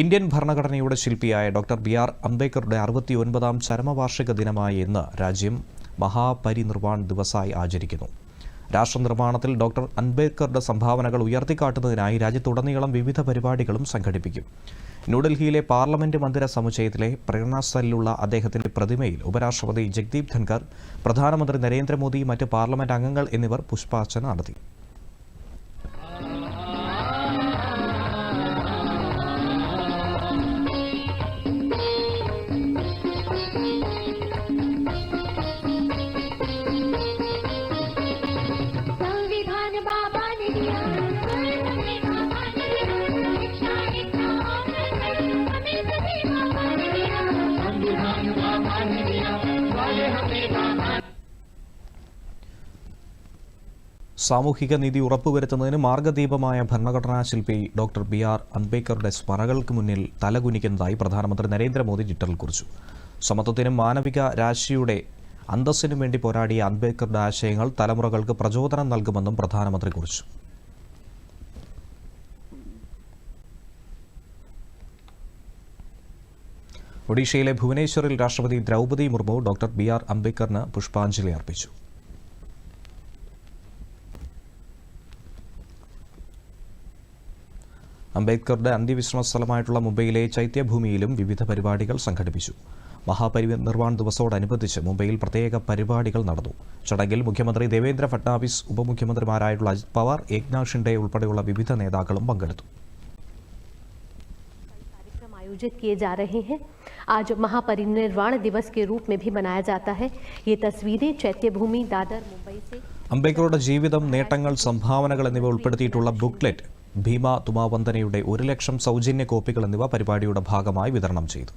Indian ഭരണഘടനയുടെ ശില്പിയായ doctor B R അംബേദ്കറുടെ അറുപത്തി ഒൻപതാം ചരമവാർഷിക ദിനമായ ഇന്ന് രാജ്യം മഹാപരിനിർവാൺ ദിവസായി ആചരിക്കുന്നു. രാഷ്ട്രനിർമ്മാണത്തിൽ ഡോക്ടർ അംബേദ്കറുടെ സംഭാവനകൾ ഉയർത്തിക്കാട്ടുന്നതിനായി രാജ്യത്തുടനീളം വിവിധ പരിപാടികളും സംഘടിപ്പിക്കും. ന്യൂഡൽഹിയിലെ പാർലമെന്റ് മന്ദിര സമുച്ചയത്തിലെ പ്രേരണാസ്ഥലിലുള്ള അദ്ദേഹത്തിന്റെ പ്രതിമയിൽ ഉപരാഷ്ട്രപതി ജഗ്ദീപ് ധൻഖർ പ്രധാനമന്ത്രി നരേന്ദ്രമോദി മറ്റ് പാർലമെന്റ് അംഗങ്ങൾ എന്നിവർ പുഷ്പാർച്ചന നടത്തി. സാമൂഹിക നീതി ഉറപ്പുവരുത്തുന്നതിന് മാർഗദീപമായ ഭരണഘടനാ ശില്പി ഡോക്ടർ ബി ആർ അംബേദ്കറുടെ സ്മരകൾക്ക് മുന്നിൽ തലകുനിക്കുന്നതായി പ്രധാനമന്ത്രി നരേന്ദ്രമോദി ട്വിറ്ററിൽ കുറിച്ചു. സമത്വത്തിനും മാനവിക രാശിയുടെ അന്തസ്സിനും വേണ്ടി പോരാടിയ അംബേദ്കറുടെ ആശയങ്ങൾ തലമുറകൾക്ക് പ്രചോദനം നൽകുമെന്നും പ്രധാനമന്ത്രി കുറിച്ചു. ഒഡീഷയിലെ ഭുവനേശ്വറിൽ രാഷ്ട്രപതി Droupadi Murmu doctor B R അംബേദ്കറിന് പുഷ്പാഞ്ജലി അർപ്പിച്ചു അംബേദ്കറുടെ അന്ത്യവിശ്രമ സ്ഥലമായിട്ടുള്ള മുംബൈയിലെ ചൈത്യഭൂമിയിലും വിവിധ പരിപാടികൾ സംഘടിപ്പിച്ചു മഹാപരിനിർവാൺ ദിവസത്തോടനുബന്ധിച്ച് മുംബൈയിൽ പ്രത്യേക പരിപാടികൾ നടന്നു ചടങ്ങിൽ മുഖ്യമന്ത്രി ദേവേന്ദ്ര ഫട്നാവിസ് ഉപമുഖ്യമന്ത്രിമാരായിട്ടുള്ള അജിത് പവാർ ഏക്നാഥ് ഷിൻഡെ ഉൾപ്പെടെയുള്ള വിവിധ നേതാക്കളും പങ്കെടുത്തു कार्यक्रम आयोजित किए जा रहे हैं आज महापरिनिर्वाण दिवस के रूप में भी मनाया जाता है ये तस्वीरें चैत्य भूमि दादर मुंबई से അംബേദ്കറുടെ ജീവിതം നേട്ടങ്ങൾ സംഭാവനകൾ എന്നിവ ഉൾപ്പെടുത്തിയിട്ടുള്ള ബുക്ക്ലെറ്റ് ഭീമ തുമാവന്ദനയുടെ ഒരു ലക്ഷം സൗജന്യ കോപ്പികൾ എന്നിവ പരിപാടിയുടെ ഭാഗമായി വിതരണം ചെയ്തു